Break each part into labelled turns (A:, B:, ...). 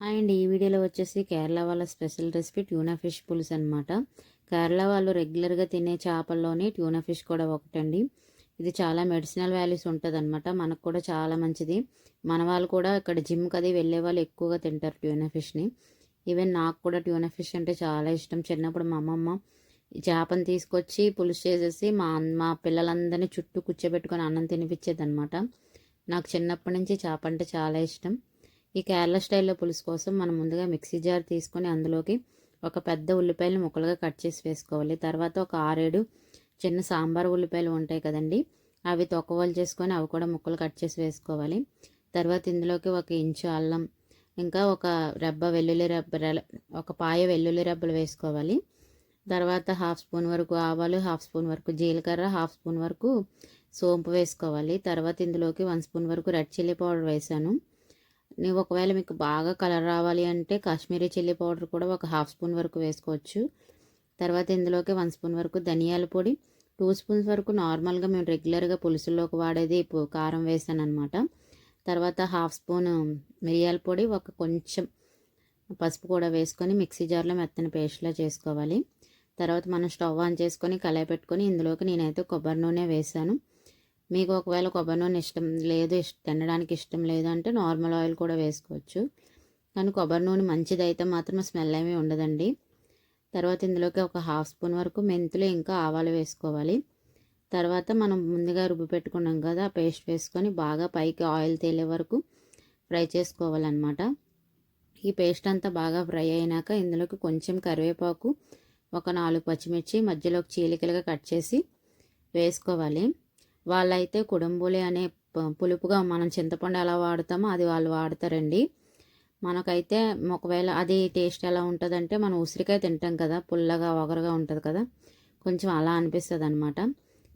A: And. ఈ వీడియోలో వచ్చేసి కేరళ వాళ్ళ స్పెషల్ రెసిపీ ట్యూనా ఫిష్ పులుసు అనమాట కేరళ వాళ్ళు రెగ్యులర్గా తినే చేపల్లోనే ట్యూనా ఫిష్ కూడా ఒకటండి. ఇది చాలా మెడిసినల్ వాల్యూస్ ఉంటుంది అనమాట మనకు కూడా చాలా మంచిది. మన వాళ్ళు కూడా ఇక్కడ జిమ్కి అది వెళ్ళే వాళ్ళు ఎక్కువగా తింటారు ట్యూనా ఫిష్ని. ఈవెన్ నాకు కూడా ట్యూనా ఫిష్ అంటే చాలా ఇష్టం. చిన్నప్పుడు మా అమ్మమ్మ చేపను తీసుకొచ్చి పులుసు చేసేసి మా మా పిల్లలందరినీ చుట్టూ కూర్చోబెట్టుకొని అన్నం తినిపించేది అనమాట నాకు చిన్నప్పటి నుంచి చేప అంటే చాలా ఇష్టం. ఈ కేరళ స్టైల్లో పులుసు కోసం మనం ముందుగా మిక్సీ జార్ తీసుకొని అందులోకి ఒక పెద్ద ఉల్లిపాయలు ముక్కలుగా కట్ చేసి వేసుకోవాలి. తర్వాత ఒక ఆరేడు చిన్న సాంబార్ ఉల్లిపాయలు ఉంటాయి కదండి అవి తొక్కవాలు చేసుకొని అవి కూడా ముక్కలు కట్ చేసి వేసుకోవాలి. తర్వాత ఇందులోకి ఒక ఇంచు అల్లం ఇంకా ఒక రెబ్బ వెల్లుల్లి రెబ్బ ఒక పాయ వెల్లుల్లి రెబ్బలు వేసుకోవాలి. తర్వాత హాఫ్ స్పూన్ వరకు ఆవాలు హాఫ్ స్పూన్ వరకు జీలకర్ర హాఫ్ స్పూన్ వరకు సోంపు వేసుకోవాలి. తర్వాత ఇందులోకి వన్ స్పూన్ వరకు రెడ్ చిల్లీ పౌడర్ వేసాను. నువ్వు ఒకవేళ మీకు బాగా కలర్ రావాలి అంటే కాశ్మీరీ చిల్లీ పౌడర్ కూడా ఒక హాఫ్ స్పూన్ వరకు వేసుకోవచ్చు. తర్వాత ఇందులోకి వన్ స్పూన్ వరకు ధనియాల పొడి టూ స్పూన్స్ వరకు నార్మల్గా మేము రెగ్యులర్గా పులుసుల్లోకి వాడేది కారం వేసాను అనమాట తర్వాత హాఫ్ స్పూన్ మిరియాల పొడి ఒక కొంచెం పసుపు కూడా వేసుకొని మిక్సీ జార్లో మెత్తని పేస్ట్లా చేసుకోవాలి. తర్వాత మనం స్టవ్ ఆన్ చేసుకొని కళాయి పెట్టుకొని ఇందులోకి నేనైతే కొబ్బరి నూనె వేసాను. మీకు ఒకవేళ కొబ్బరి నూనె ఇష్టం లేదు ఇష్ట తినడానికి ఇష్టం లేదు అంటే నార్మల్ ఆయిల్ కూడా వేసుకోవచ్చు. కానీ కొబ్బరి నూనె మంచిది అయితే మాత్రం స్మెల్ ఏమీ ఉండదండి. తర్వాత ఇందులోకి ఒక హాఫ్ స్పూన్ వరకు మెంతులు ఇంకా ఆవాలు వేసుకోవాలి. తర్వాత మనం ముందుగా రుబ్బి పెట్టుకున్నాం కదా పేస్ట్ వేసుకొని బాగా పైకి ఆయిల్ తేలే వరకు ఫ్రై చేసుకోవాలన్నమాట. ఈ పేస్ట్ అంతా బాగా ఫ్రై అయినాక ఇందులోకి కొంచెం కరివేపాకు ఒక నాలుగు పచ్చిమిర్చి మధ్యలో చీలికలుగా కట్ చేసి వేసుకోవాలి. వాళ్ళైతే కుడంబులి అనే పులుపుగా మనం చింతపండు ఎలా వాడతామో అది వాళ్ళు వాడతారండి. మనకైతే ఒకవేళ అది టేస్ట్ ఎలా ఉంటుందంటే మనం ఉసిరికాయ తింటాం కదా పుల్లగా ఒగరుగా ఉంటుంది కదా కొంచెం అలా అనిపిస్తుంది అనమాట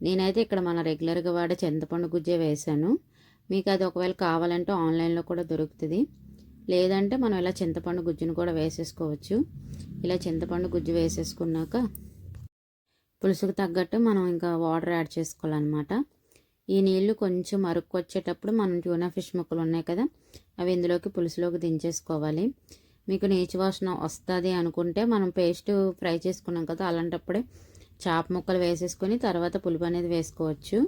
A: నేనైతే ఇక్కడ మన రెగ్యులర్గా వాడే చింతపండు గుజ్జే వేసాను. మీకు అది ఒకవేళ కావాలంటే ఆన్లైన్లో కూడా దొరుకుతుంది. లేదంటే మనం ఇలా చింతపండు గుజ్జును కూడా వేసేసుకోవచ్చు. ఇలా చింతపండు గుజ్జు వేసేసుకున్నాక పులుసుకు తగ్గట్టు మనం ఇంకా వాటర్ యాడ్ చేసుకోవాలన్నమాట. ఈ నీళ్ళు కొంచెం మరుక్కు వచ్చేటప్పుడు మనం ట్యూనా ఫిష్ ముక్కలు ఉన్నాయి కదా అవి ఇందులోకి పులుసులోకి దించేసుకోవాలి. మీకు నీచు వాసన వస్తుంది అనుకుంటే మనం పేస్ట్ ఫ్రై చేసుకున్నాం కదా అలాంటప్పుడే చాప ముక్కలు వేసేసుకొని తర్వాత పులుపు అనేది వేసుకోవచ్చు.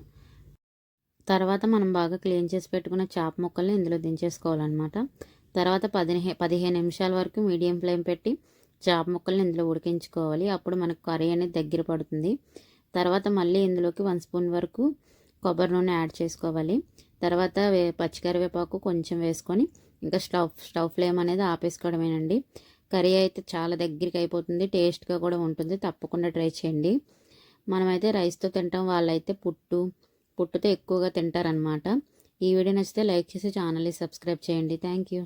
A: తర్వాత మనం బాగా క్లీన్ చేసి పెట్టుకున్న చాప ముక్కల్ని ఇందులో దించేసుకోవాలన్నమాట. తర్వాత పదిహే పదిహేను నిమిషాల వరకు మీడియం ఫ్లేమ్ పెట్టి చాప ముక్కల్ని ఇందులో ఉడికించుకోవాలి. అప్పుడు మనకు కర్రీ అనేది దగ్గర పడుతుంది. తర్వాత మళ్ళీ ఇందులోకి వన్ స్పూన్ వరకు కొబ్బరి నూనె యాడ్ చేసుకోవాలి. తర్వాత వే పచ్చికరివేపాకు కొంచెం వేసుకొని ఇంకా స్టవ్ స్టవ్ ఫ్లేమ్ అనేది ఆపేసుకోవడమేనండి. కర్రీ అయితే చాలా దగ్గరికి అయిపోతుంది. టేస్ట్గా కూడా ఉంటుంది. తప్పకుండా ట్రై చేయండి. మనమైతే రైస్తో తింటాం. వాళ్ళైతే పుట్టు పుట్టుతో ఎక్కువగా తింటారనమాట ఈ వీడియో నచ్చితే లైక్ చేసి ఛానల్ని సబ్స్క్రైబ్ చేయండి. Thank you.